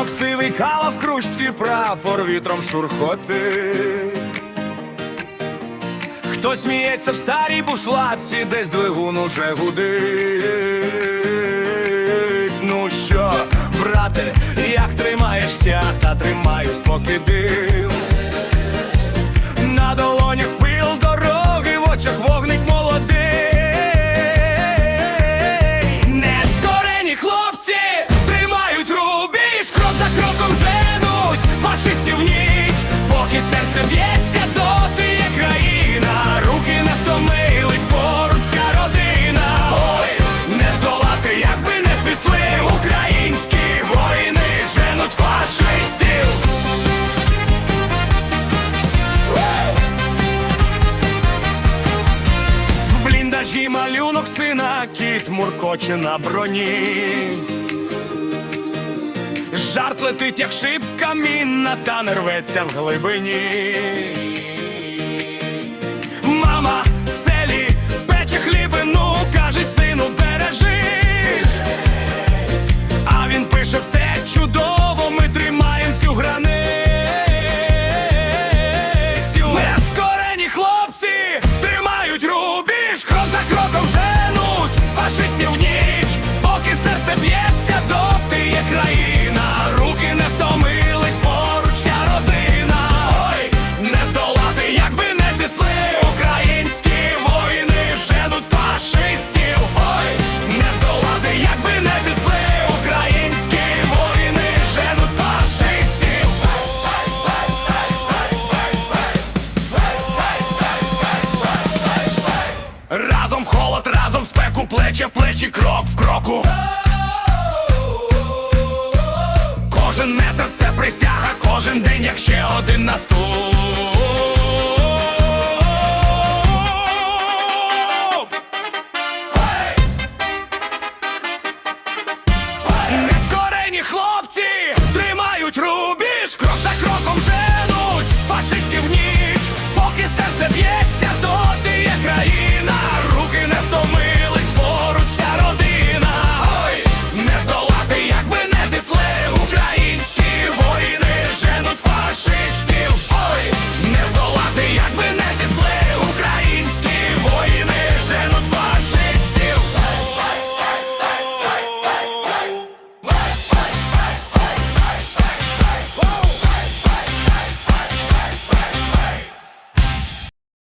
ранок сивий кала в кружці прапор вітром шурхотить. Хто сміється в старій бушлатці, десь двигун уже гудить. Ну що, брате, як тримаєшся, та тримаюсь, поки дим На долонях пил дороги, в очах вогник молодий. Не скорені хлопці. кіт муркоче на броні. Жарт летить, як шибка мінна, та не рветься в глибині. От разом спеку плече в плечі, крок в кроку. Кожен метр це присяга, кожен день, як ще один наступ. Нескорені хлопці тримають рубіж, крок за кроком женуть фашистів ніч, поки серце б'ється.